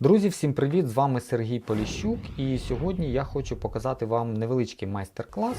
Друзі, всім привіт! З вами Сергій Поліщук, і сьогодні я хочу показати вам невеличкий майстер-клас,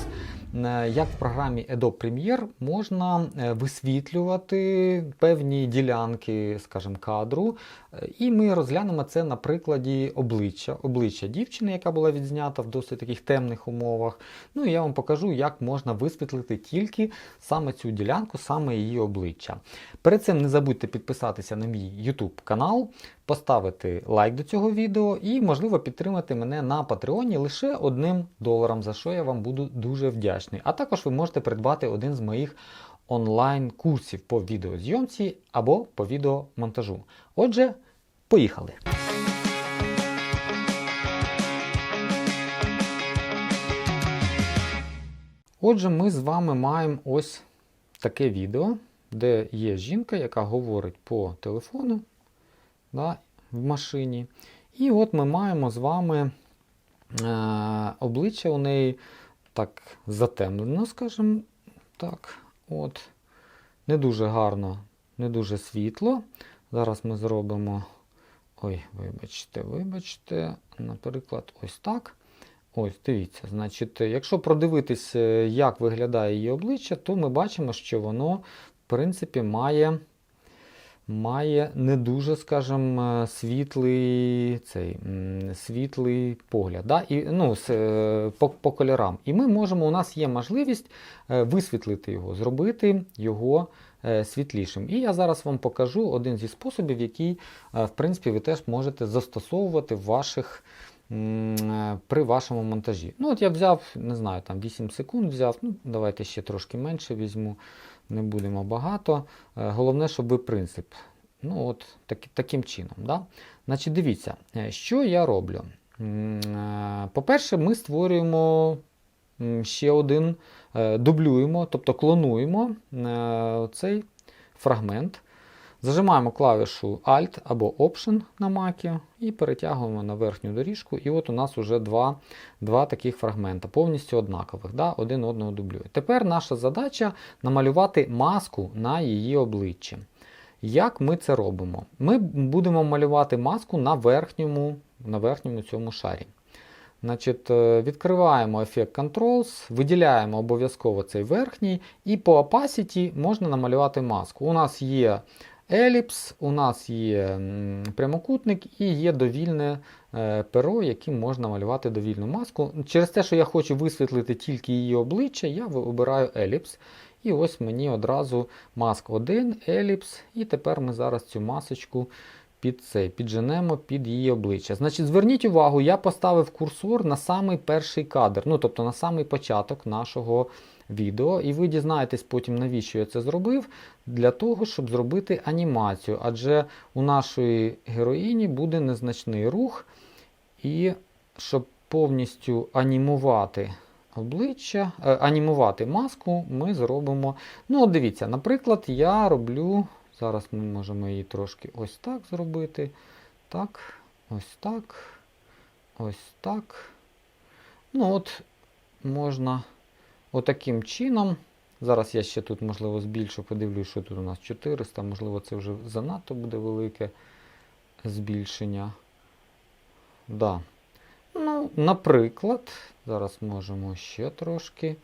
е, як в програмі Adobe Premiere можна е, висвітлювати певні ділянки, скажімо, кадру. Е, І ми розглянемо це на прикладі обличчя, обличчя дівчини, яка була відзнята в досить таких темних умовах. Ну і я вам покажу, як можна висвітлити тільки саме цю ділянку, саме її обличчя. Перед цим не забудьте підписатися на мій YouTube канал, поставити лайк до цього відео і, можливо, підтримати мене на Патреоні лише одним доларом, за що я вам буду дуже вдячний. А також ви можете придбати один з моїх онлайн-курсів по відеозйомці або по відеомонтажу. Отже, поїхали! Отже, ми з вами маємо ось таке відео, де є жінка, яка говорить по телефону да, в машині. І от ми маємо з вами е, обличчя у неї так затемнено, скажімо так. От. Не дуже гарно, не дуже світло. Зараз ми зробимо. Ой, вибачте, вибачте, наприклад, ось так. Ось, дивіться, значить, якщо продивитись, е, як виглядає її обличчя, то ми бачимо, що воно, в принципі, має має не дуже, скажімо, світлий цей, світлий погляд. Да? І, ну, е, по, по кольорам. І ми можемо, у нас є можливість е, висвітлити його, зробити його е, світлішим. І я зараз вам покажу один зі способів, який, е, в принципі, ви теж можете застосовувати в ваших. Е, При вашому монтажі. Ну, от я взяв, не знаю, там 8 секунд взяв. Ну, давайте ще трошки менше візьму не будемо багато. Е, Головне, щоб ви принцип. Ну, от так, таким чином. Да? Значить, дивіться, е, що я роблю. По-перше, ми створюємо ще один, дублюємо, тобто клонуємо цей фрагмент. Зажимаємо клавішу Alt або Option на Mac і перетягуємо на верхню доріжку. І от у нас вже два, два таких фрагмента, повністю однакових, да? один одного дублює. Тепер наша задача намалювати маску на її обличчі. Як ми це робимо? Ми будемо малювати маску на верхньому, на верхньому цьому шарі. Значить, е, Відкриваємо ефект Controls, виділяємо обов'язково цей верхній, і по opacity можна намалювати маску. У нас є еліпс, у нас є прямокутник і є довільне е, перо, яким можна малювати довільну маску. Через те, що я хочу висвітлити тільки її обличчя, я обираю еліпс. І ось мені одразу маск 1, еліпс, і тепер ми зараз цю масочку під цей, підженемо під її обличчя. Значить, зверніть увагу, я поставив курсор на самий перший кадр, ну тобто на самий початок нашого відео. І ви дізнаєтесь потім, навіщо я це зробив, для того, щоб зробити анімацію. Адже у нашої героїні буде незначний рух, і щоб повністю анімувати обличчя, е, анімувати маску, ми зробимо. Ну, от дивіться, наприклад, я роблю. Зараз ми можемо її трошки ось так зробити. Так, ось так, ось так. Ну, от, можна отаким чином. Зараз я ще тут, можливо, збільшу, подивлюсь, що тут у нас 400, можливо, це вже занадто буде велике збільшення. Да. Ну, наприклад, зараз можемо ще трошки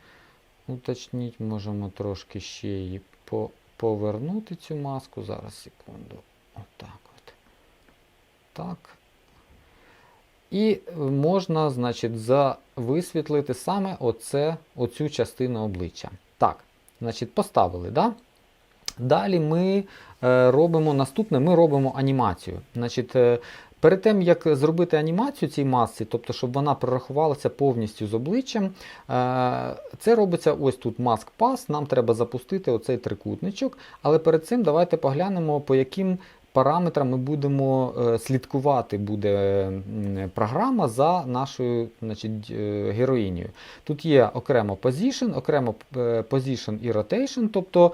уточнити, можемо трошки ще її по повернути цю маску. Зараз, секунду. Отак от. Так. І можна, значить, за висвітлити саме оце, оцю частину обличчя. Так, значить, поставили, да? Далі ми е, робимо наступне, ми робимо анімацію. Значить, е, Перед тим, як зробити анімацію цій масці, тобто, щоб вона прорахувалася повністю з обличчям, е, це робиться ось тут Mask Pass, нам треба запустити оцей трикутничок. Але перед цим давайте поглянемо, по яким параметрам ми будемо е, слідкувати буде програма за нашою значить, е, героїнею. Тут є окремо Position, окремо е, Position і Rotation, тобто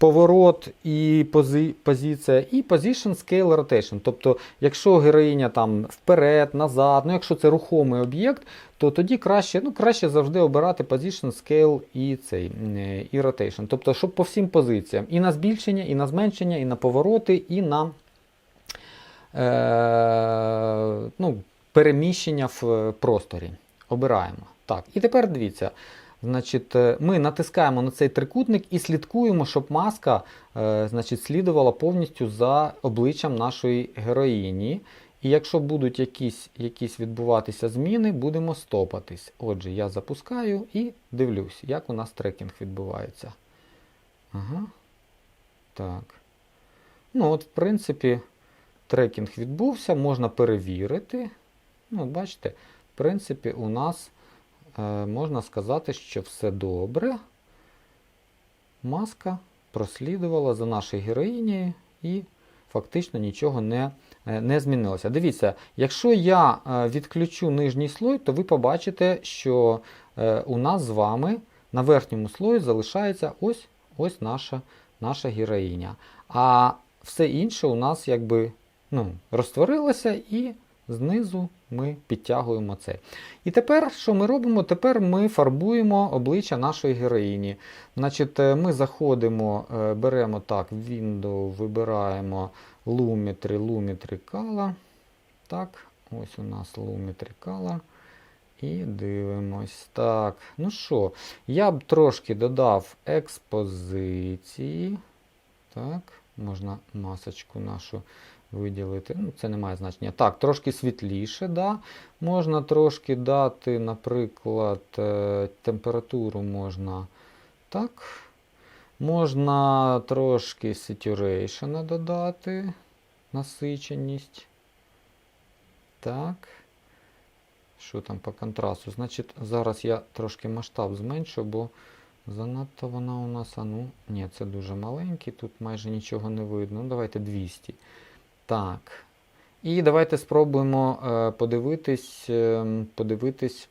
поворот і пози, позиція, і position scale rotation. Тобто, якщо героїня там вперед, назад, ну якщо це рухомий об'єкт, то тоді краще ну, краще завжди обирати position scale і цей, і rotation. Тобто, щоб по всім позиціям. І на збільшення, і на зменшення, і на повороти, і на. Е, переміщення в просторі. Обираємо. Так, і тепер дивіться. Значить, е, ми натискаємо на цей трикутник і слідкуємо, щоб маска е, значить, слідувала повністю за обличчям нашої героїні. І якщо будуть якісь, якісь відбуватися зміни, будемо стопатись. Отже, я запускаю і дивлюсь, як у нас трекінг відбувається. Ага. Так. Ну, от, в принципі, трекінг відбувся, можна перевірити. Ну, бачите, в принципі, у нас можна сказати, що все добре. Маска прослідувала за нашою героїнею і фактично нічого не, е, не змінилося. Дивіться, якщо я е, відключу нижній слой, то ви побачите, що е, у нас з вами на верхньому слої залишається ось, ось наша, наша героїня. А все інше у нас якби ну, розтворилося і знизу ми підтягуємо це. І тепер, що ми робимо? Тепер ми фарбуємо обличчя нашої героїні. Значить, е, Ми заходимо, е, беремо так, Window, вибираємо Lumetri, Lumetri Color. Так, ось у нас Lumetri Color. І дивимось. Так, ну що, я б трошки додав експозиції. Так, можна масочку нашу виділити. Ну, це не має значення. Так, трошки світліше, да. Можна трошки дати, наприклад, е, температуру можна так. Можна трошки saturation додати, насиченість. Так. Що там по контрасту? Значить, зараз я трошки масштаб зменшу, бо занадто вона у нас, а ну, ні, це дуже маленький, тут майже нічого не видно. Ну, давайте 200. Так. І давайте спробуємо е, подивитись, е, подивитись,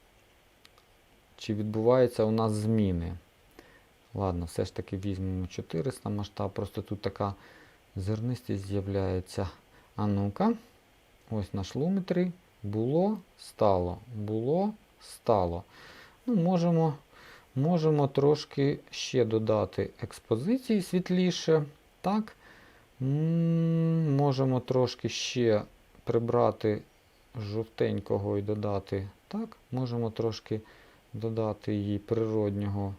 чи відбуваються у нас зміни. Ладно, все ж таки візьмемо 400 масштаб, просто тут така зернистість з'являється. А ну-ка, ось наш луметрі. Було, стало, було, стало. Ну, Можемо можемо трошки ще додати експозиції світліше. Так. Можемо трошки ще прибрати жовтенького і додати. Так, можемо трошки додати її природнього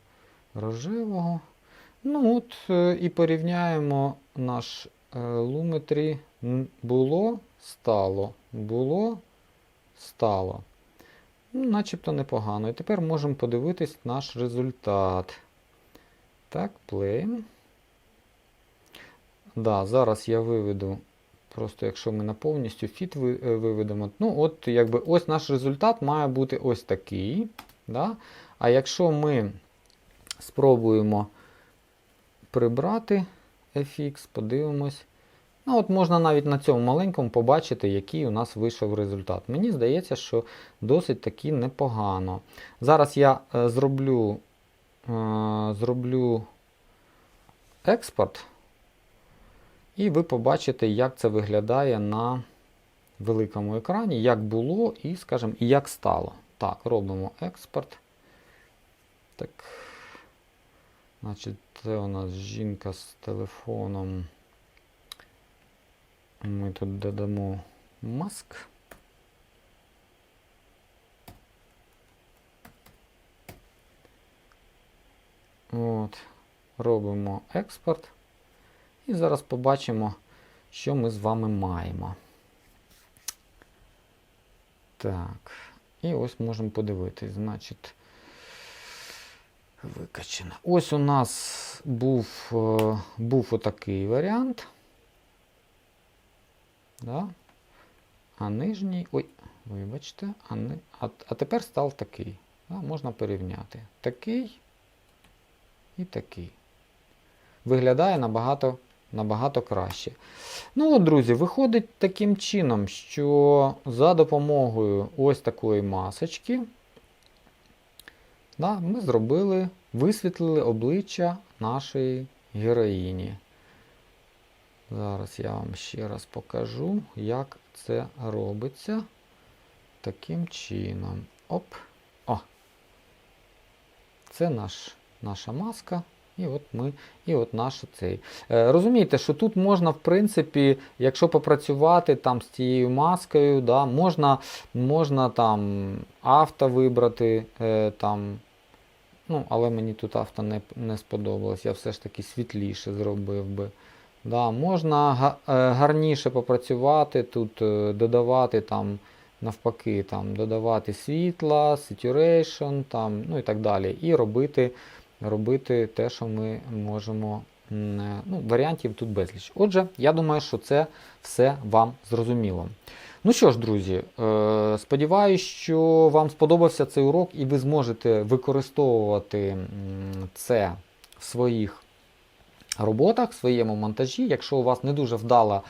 рожевого. Ну от, е, І порівняємо наш е, луметрі. Було, стало, було, стало. Ну, Начебто непогано. І тепер можемо подивитись наш результат. Так, play. Да, зараз я виведу. Просто якщо ми на повністю фіт е, виведемо, ну от якби ось наш результат має бути ось такий. Да? А якщо ми спробуємо прибрати FX, подивимось. Ну, от Можна навіть на цьому маленькому побачити, який у нас вийшов результат. Мені здається, що досить таки непогано. Зараз я е, зроблю, е, зроблю експорт, і ви побачите, як це виглядає на великому екрані, як було і, скажімо, як стало. Так, робимо експорт. Так. Значить, це у нас жінка з телефоном. Ми тут додамо маск. От, робимо експорт. І зараз побачимо, що ми з вами маємо. Так, і ось можемо подивитись. Значить, викачено. Ось у нас був, е, був отакий варіант. Да? А нижній. Ой, вибачте, а, ни- а, а тепер став такий. Да? Можна порівняти. Такий і такий. Виглядає набагато, набагато краще. Ну от, друзі, виходить таким чином, що за допомогою ось такої масочки да, ми зробили, висвітлили обличчя нашої героїні. Зараз я вам ще раз покажу, як це робиться таким чином. Оп. О! Це наш, наша маска. І от ми, і от наш цей. Е, розумієте, що тут можна, в принципі, якщо попрацювати там з цією маскою, да, можна, можна там авто вибрати. Е, там, ну, але мені тут авто не, не сподобалось. Я все ж таки світліше зробив би. Да, можна е, гарніше попрацювати, тут додавати там навпаки, там, додавати світла, saturation, там, ну і так далі. І робити, робити те, що ми можемо. е, Ну, варіантів тут безліч. Отже, я думаю, що це все вам зрозуміло. Ну що ж, друзі, е, сподіваюся, що вам сподобався цей урок і ви зможете використовувати це в своїх роботах, в своєму монтажі. Якщо у вас не дуже вдала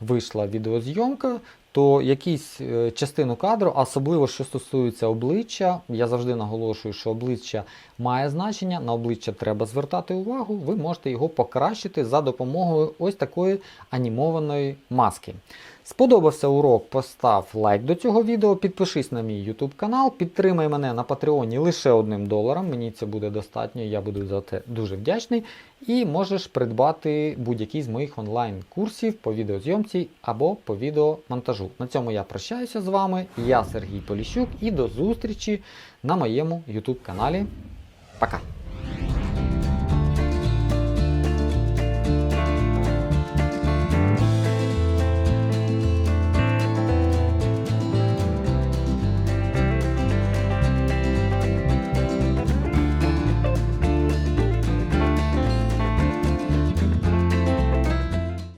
вийшла відеозйомка, то якісь е, частину кадру, особливо що стосується обличчя, я завжди наголошую, що обличчя має значення, на обличчя треба звертати увагу, ви можете його покращити за допомогою ось такої анімованої маски. Сподобався урок, постав лайк до цього відео, підпишись на мій YouTube канал, підтримай мене на Патреоні лише одним доларом. Мені це буде достатньо, я буду за це дуже вдячний. І можеш придбати будь-який з моїх онлайн-курсів по відеозйомці або по відеомонтажу. На цьому я прощаюся з вами. Я Сергій Поліщук і до зустрічі на моєму YouTube каналі. Пока!